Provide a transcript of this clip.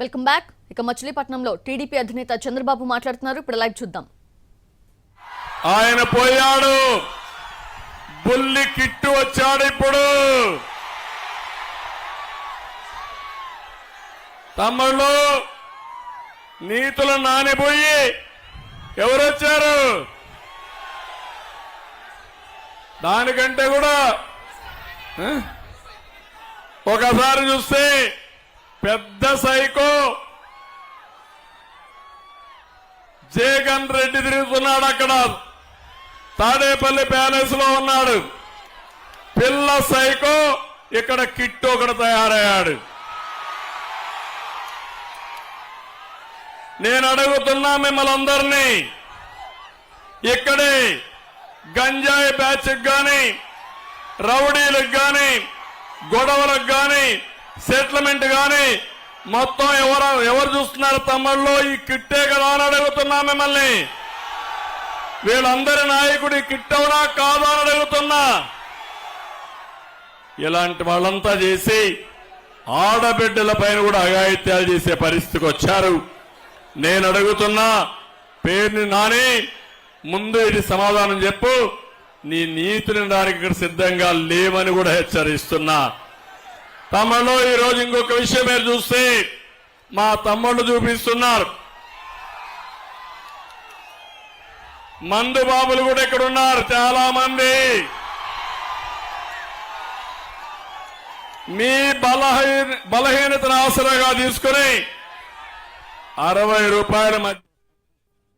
Welcome back. ఇక మచిలీపట్నంలో TDP అధినేత చంద్రబాబు మాట్లాడుతున్నారు. ఇప్పుడు లైవ్ చూద్దాం. ఆయన పోయాడు. బుల్లి కిట్టు వచ్చాడు ఇప్పుడు. తమ్ముళ్ళు నీతులు నానిపోయి ఎవరొచ్చారు? దానికంటే కూడా ఒకసారి చూస్తే పెద్ద సైకో. జగన్ రెడ్డి తిరుగుతున్నాడు అక్కడ. తాడేపల్లి ప్యాలెస్లో ఉన్నాడు. పిల్ల సైకో ఇక్కడ కిట్టు ఒకడు తయారయ్యాడు. నేను అడుగుతున్నా మిమ్మల్ని అందరినీ. ఇక్కడే గంజాయి ప్యాచ్కి కానీ రౌడీలకు కానీ గొడవలకు కానీ సెటిల్మెంట్ కానీ మొత్తం ఎవరు ఎవరు చూస్తున్నారు తమ్ముళ్ళు? ఈ కిట్టే కదా అని అడుగుతున్నా మిమ్మల్ని. వీళ్ళందరి నాయకుడి కిట్టవునా కాదా అని అడుగుతున్నా. ఇలాంటి వాళ్ళంతా చేసి ఆడబిడ్డల పైన కూడా అఘాయిత్యాలు చేసే పరిస్థితికి వచ్చారు. నేను అడుగుతున్నా పేరుని నాని ముందు ఇది సమాధానం చెప్పు. నీ నీతిని దానికి ఇక్కడ సిద్ధంగా లేవని కూడా హెచ్చరిస్తున్నా. తమలో ఈ రోజు ఇంకొక విషయం మీరు చూస్తే మా తమ్ముళ్ళు చూపిస్తున్నారు. మందు బాబులు కూడా ఇక్కడ ఉన్నారు చాలా మంది మీ బలహీన బలహీనతను ఆసరాగా తీసుకుని అరవై రూపాయల మధ్య